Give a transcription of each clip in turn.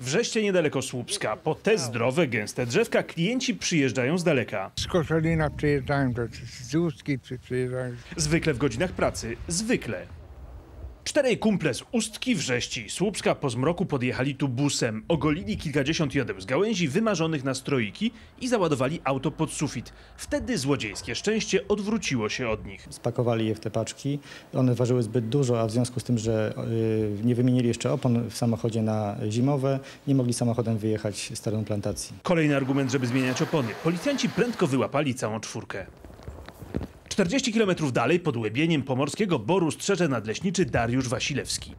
Wrzeście niedaleko Słupska. Po te zdrowe, gęste drzewka klienci przyjeżdżają z daleka. Z Koszalina przyjeżdżają, to z przy- przyjeżdżają. Zwykle w godzinach pracy. Zwykle. Czterej kumple z Ustki, Wrześci, Słupska po zmroku podjechali tu busem, ogolili kilkadziesiąt jodeł z gałęzi wymarzonych na stroiki i załadowali auto pod sufit. Wtedy złodziejskie szczęście odwróciło się od nich. Spakowali je w te paczki. One ważyły zbyt dużo, a w związku z tym, że y, nie wymienili jeszcze opon w samochodzie na zimowe, nie mogli samochodem wyjechać z terenu plantacji. Kolejny argument, żeby zmieniać opony. Policjanci prędko wyłapali całą czwórkę. 40 km dalej, pod Łebieniem Pomorskiego Boru strzeże nadleśniczy Dariusz Wasilewski.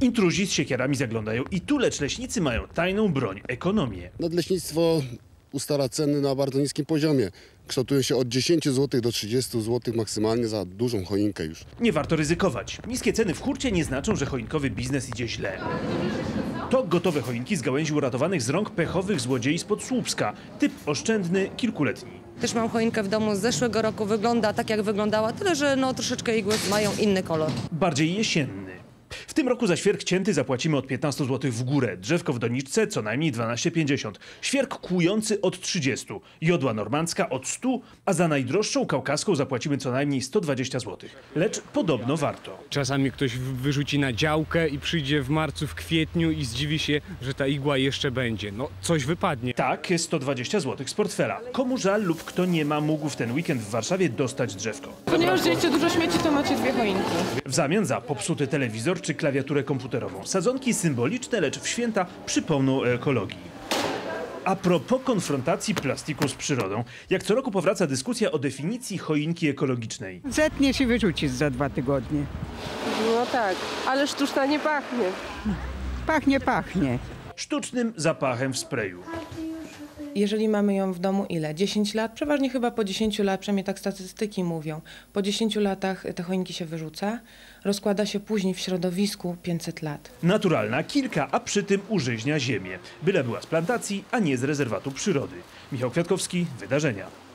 Intruzi z siekierami zaglądają i tu, lecz leśnicy mają tajną broń, ekonomię. Nadleśnictwo ustala ceny na bardzo niskim poziomie. Kształtują się od 10 zł do 30 zł maksymalnie za dużą choinkę już. Nie warto ryzykować. Niskie ceny w hurcie nie znaczą, że choinkowy biznes idzie źle. To gotowe choinki z gałęzi uratowanych z rąk pechowych złodziei spod Słupska. Typ oszczędny, kilkuletni. Też mam choinkę w domu z zeszłego roku, wygląda tak jak wyglądała, tyle że no troszeczkę igły mają inny kolor. bardziej jesienny. W tym roku za świerk cięty zapłacimy od 15 zł w górę, drzewko w doniczce co najmniej 12,50, świerk kłujący od 30, jodła normandzka od 100, a za najdroższą kaukaską zapłacimy co najmniej 120 zł. Lecz podobno warto. Czasami ktoś wyrzuci na działkę i przyjdzie w marcu, w kwietniu i zdziwi się, że ta igła jeszcze będzie. No, coś wypadnie. Tak, 120 zł z portfela. Komu żal lub kto nie ma, mógł w ten weekend w Warszawie dostać drzewko. Ponieważ wzięliście dużo śmieci, to macie dwie choinki. W zamian za popsuty telewizor czy klawiaturę komputerową. Sadzonki symboliczne, lecz w święta przypomną o ekologii. A propos konfrontacji plastiku z przyrodą, jak co roku powraca dyskusja o definicji choinki ekologicznej. Zetnie się wyrzucić za dwa tygodnie. No tak, ale sztuczna nie pachnie. Pachnie, pachnie. Sztucznym zapachem w sprayu. Jeżeli mamy ją w domu ile? 10 lat? Przeważnie chyba po 10 lat, przynajmniej tak statystyki mówią. Po 10 latach te choinki się wyrzuca, rozkłada się później w środowisku 500 lat. Naturalna, kilka, a przy tym użyźnia ziemię. Byle była z plantacji, a nie z rezerwatu przyrody. Michał Kwiatkowski, Wydarzenia.